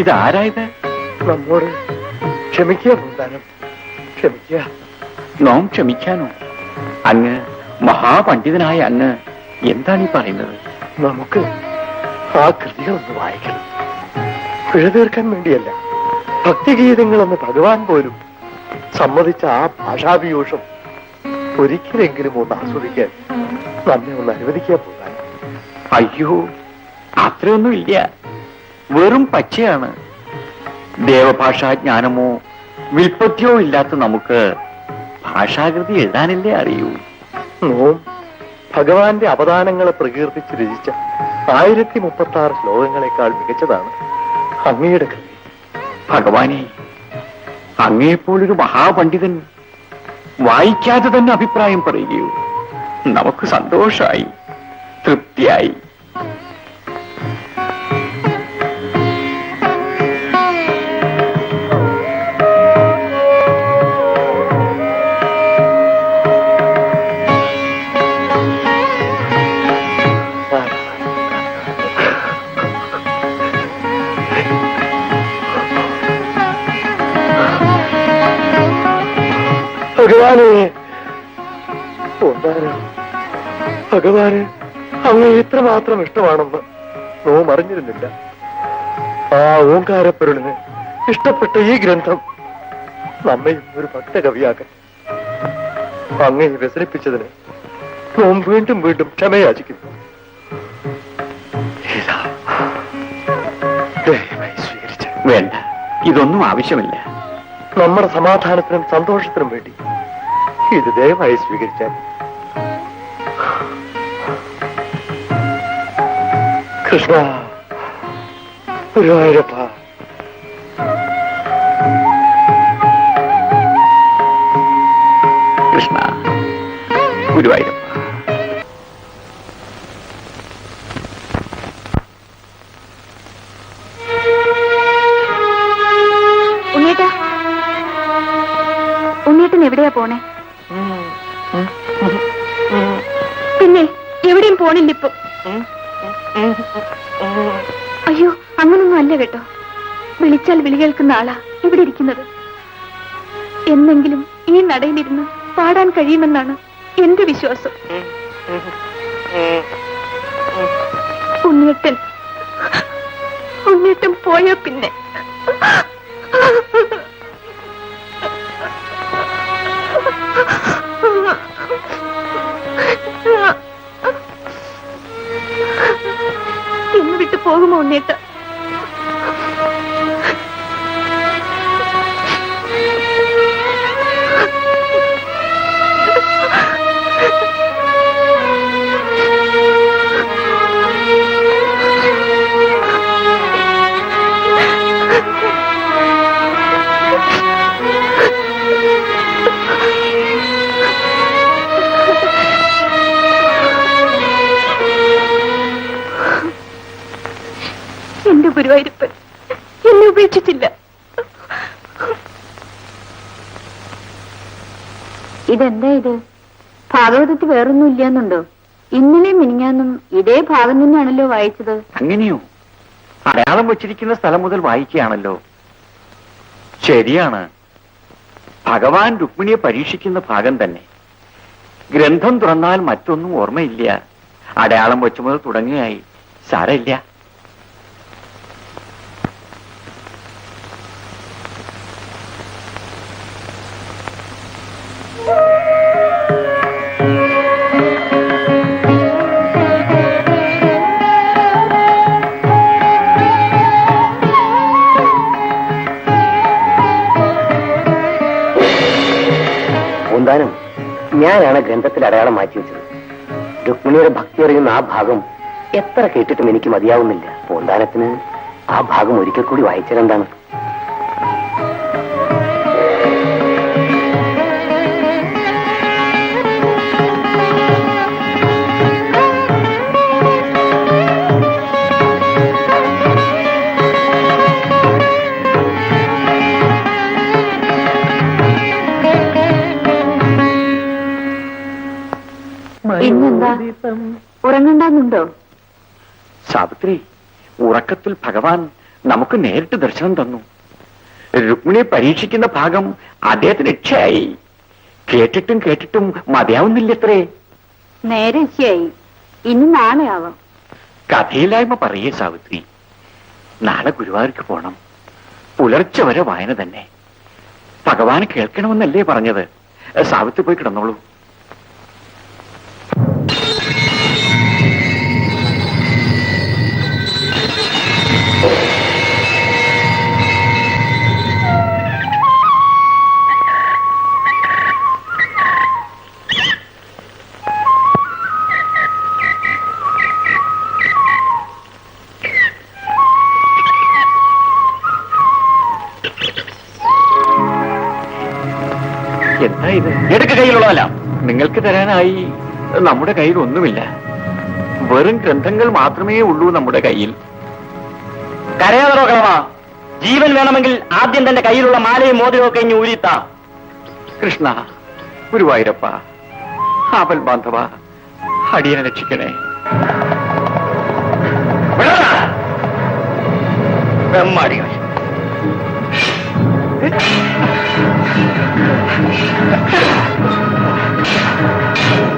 ഇതാരായത്? നമ്മോട് ക്ഷമിക്കുക പൂന്താനം ക്ഷമിക്കുക. നോം ക്ഷമിക്കാനോ? അങ്ങ് മഹാപണ്ഡിതനായ അങ്ങ് എന്താണ് ഈ പറയുന്നത്? നമുക്ക് ആ കൃതികളൊന്ന് വായിക്കണം. പിഴ തീർക്കാൻ വേണ്ടിയല്ല ഭക്തിഗീതങ്ങളെന്ന് ഭഗവാൻ പോലും സമ്മതിച്ച ആ ഭാഷാഭിയൂഷം ഒരിക്കലെങ്കിലും ഒന്ന് ആസ്വദിക്കാൻ നമ്മെ ഒന്ന് അനുവദിക്കാൻ പോകാൻ അയ്യോ അത്രയൊന്നും ഇല്ല വെറും പച്ചയാണ്. ദേവഭാഷാ ജ്ഞാനമോ വിൽപ്പത്തിയോ ഇല്ലാത്ത നമുക്ക് ഭാഷാകൃതി എഴുതാനല്ലേ അറിയൂ. ഭഗവാന്റെ അവദാനങ്ങളെ പ്രകീർത്തിച്ച് രചിച്ച ആയിരത്തി മുപ്പത്തി ആറ് ശ്ലോകങ്ങളെക്കാൾ മികച്ചതാണ് അങ്ങയുടെ കൃതി. ഭഗവാനെ അങ്ങയെപ്പോലൊരു മഹാപണ്ഡിതൻ വായിക്കാതെ തന്നെ അഭിപ്രായം പറയുകയോ. നമുക്ക് സന്തോഷമായി തൃപ്തിയായി. ഭഗവാന് അങ്ങ് ഇത്രമാത്രം ഇഷ്ടമാണെന്ന് നോം അറിഞ്ഞിരുന്നില്ല. ആ ഓങ്കാരപ്പൊരുളിന് ഇഷ്ടപ്പെട്ട ഈ ഗ്രന്ഥം നമ്മയും ഒരു ഭക്തകവിയാക്കൻ അങ്ങയെ വ്യസനിപ്പിച്ചതിന് നോം വീണ്ടും വീണ്ടും ക്ഷമയാചിക്കുന്നു. വേണ്ട ഇതൊന്നും ആവശ്യമില്ല. നമ്മുടെ സമാധാനത്തിനും സന്തോഷത്തിനും വേണ്ടി ഇത് ദയവായി സ്വീകരിച്ചാൽ കൃഷ്ണ ഗുരുവായൂരപ്പ. കൃഷ്ണ ഗുരുവായൂരപ്പ. ഉണ്ണീട്ട ഉണ്ണീട്ടൻ എവിടെയാ പോണേ? പിന്നെ എവിടെയും പോണില്ല ഇപ്പൊ അയ്യോ അങ്ങനൊന്നും അല്ല കേട്ടോ. വിളിച്ചാൽ വിളി കേൾക്കുന്ന ആളാ ഇവിടെ ഇരിക്കുന്നത്. എന്നെങ്കിലും ഈ നടയിലിരുന്ന് പാടാൻ കഴിയുമെന്നാണ് എന്റെ വിശ്വാസം. ഉണ്ണിയട്ടൻ ഉണ്ണിയട്ടൻ പോയ പിന്നെ. उन्हें तो എന്നെ ഇതെന്താ ഇത്? ഭാഗവതത്തിൽ വേറൊന്നും ഇല്ലാന്നുണ്ടോ? ഇന്നലെ മിനിഞ്ഞാന്നും ഇതേ ഭാഗം തന്നെയാണല്ലോ വായിച്ചത്. അങ്ങനെയോ? അടയാളം വെച്ചിരിക്കുന്ന സ്ഥലം മുതൽ വായിക്കുകയാണല്ലോ ശരിയാണ്. ഭഗവാൻ രുക്മിണിയെ പരീക്ഷിക്കുന്ന ഭാഗം തന്നെ. ഗ്രന്ഥം തുറന്നാൽ മറ്റൊന്നും ഓർമ്മയില്ല. അടയാളം വെച്ചു മുതൽ തുടങ്ങുകയായി. സാരമില്ല. ഗ്രന്ഥത്തിൽ അടയാളം മാറ്റി വെച്ചത്. രുക്മിണിയുടെ ഭക്തി അറിയുന്ന ആ ഭാഗം എത്ര കേട്ടിട്ടും എനിക്ക് മതിയാവുന്നില്ല. പൂന്താനത്തിന് ആ ഭാഗം ഒരിക്കൽ കൂടി വായിച്ചതെന്താണ് ഉറങ്ങണ്ടെന്നുണ്ടോ സാവിത്രി ഉറക്കത്തിൽ ഭഗവാൻ നമുക്ക് നേരിട്ട് ദർശനം തന്നു. രുക്മിണിയെ പരീക്ഷിക്കുന്ന ഭാഗം അദ്ദേഹത്തിന് രക്ഷയായി. കേട്ടിട്ടും കേട്ടിട്ടും മതിയാവുന്നില്ലത്രേ. നേരെ ശരിയായി ഇനി നാളെ ആവാം കഥയില്ലായ്മ പറയേ സാവിത്രി. നാളെ ഗുരുവായൂർക്ക് പോണം. പുലർച്ചെ വരെ വായന തന്നെ. ഭഗവാൻ കേൾക്കണമെന്നല്ലേ പറഞ്ഞത്. സാവിത്രി പോയി കിടന്നോളൂ. എടുക്ക കയ്യിലുള്ളതല്ല. നിങ്ങൾക്ക് തരാനായി. നമ്മുടെ കയ്യിൽ ഒന്നുമില്ല. വെറും ഗ്രന്ഥങ്ങൾ മാത്രമേ ഉള്ളൂ നമ്മുടെ കയ്യിൽ. കരയാതറോ കളവാ ജീവൻ വേണമെങ്കിൽ ആദ്യം തന്റെ കയ്യിലുള്ള മാലയും മോതിരവും ഇനി ഊരിത്താ. കൃഷ്ണ ഗുരുവായൂരപ്പ ആപൽ ബാന്ധവ അടിയനെ രക്ഷിക്കണേ. വിടടാ. Thank you.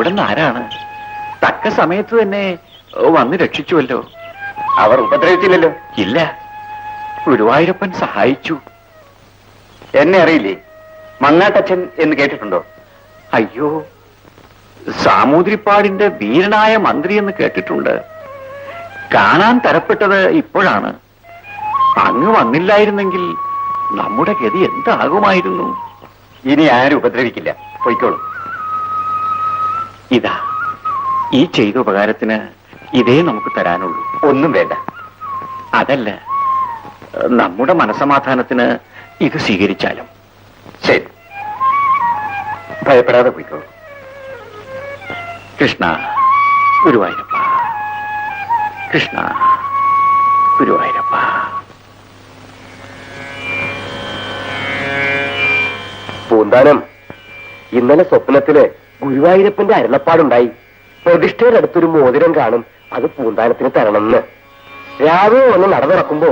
അവിടുന്ന് ആരാണ്? തക്ക സമയത്ത് തന്നെ വന്ന് രക്ഷിച്ചുവല്ലോ. അവർ ഉപദ്രവിച്ചില്ലല്ലോ. ഇല്ല. ഗുരുവായൂരപ്പൻ സഹായിച്ചു. എന്നെ അറിയില്ലേ? മങ്ങാട്ടച്ഛൻ എന്ന് കേട്ടിട്ടുണ്ടോ? അയ്യോ. സാമൂതിരിപ്പാടിന്റെ വീരനായ മന്ത്രി എന്ന് കേട്ടിട്ടുണ്ട്. കാണാൻ തരപ്പെട്ടത് ഇപ്പോഴാണ്. അങ്ങ് വന്നില്ലായിരുന്നെങ്കിൽ നമ്മുടെ ഗതി എന്താകുമായിരുന്നു? ഇനി ആരും ഉപദ്രവിക്കില്ല. പൊയ്ക്കോളൂ. ഇതാ. ഈ ചെയ്ത ഉപകാരത്തിന് ഇതേ നമുക്ക് തരാനുള്ളൂ. ഒന്നും വേണ്ട. അതല്ല നമ്മുടെ മനസമാധാനത്തിന് ഇത് സ്വീകരിച്ചാലും. ശരി. ഭയപ്പെടാതെ പോയിക്കോ. കൃഷ്ണ ഗുരുവായൂരപ്പ. കൃഷ്ണ ഗുരുവായൂരപ്പ. പൂന്താനം ഇന്നലെ സ്വപ്നത്തിൽ ഗുരുവായൂരപ്പന്റെ അരുളപ്പാടുണ്ടായി. പ്രതിഷ്ഠയുടെ അടുത്തൊരു മോതിരം കാണും. അത് പൂന്താനത്തിന് തരണമെന്ന്. രാവിലെ വന്ന് നടന്നിറക്കുമ്പോ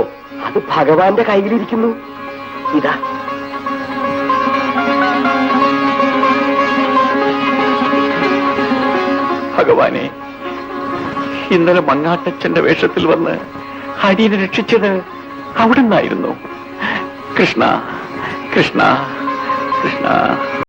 അത് ഭഗവാന്റെ കയ്യിലിരിക്കുന്നു. ഇതാ. ഭഗവാനെ ഇന്നലെ മങ്ങാട്ടച്ഛന്റെ വേഷത്തിൽ വന്ന് ഹരിയെ രക്ഷിച്ചത് അവിടുന്നായിരുന്നു. കൃഷ്ണ കൃഷ്ണ കൃഷ്ണ.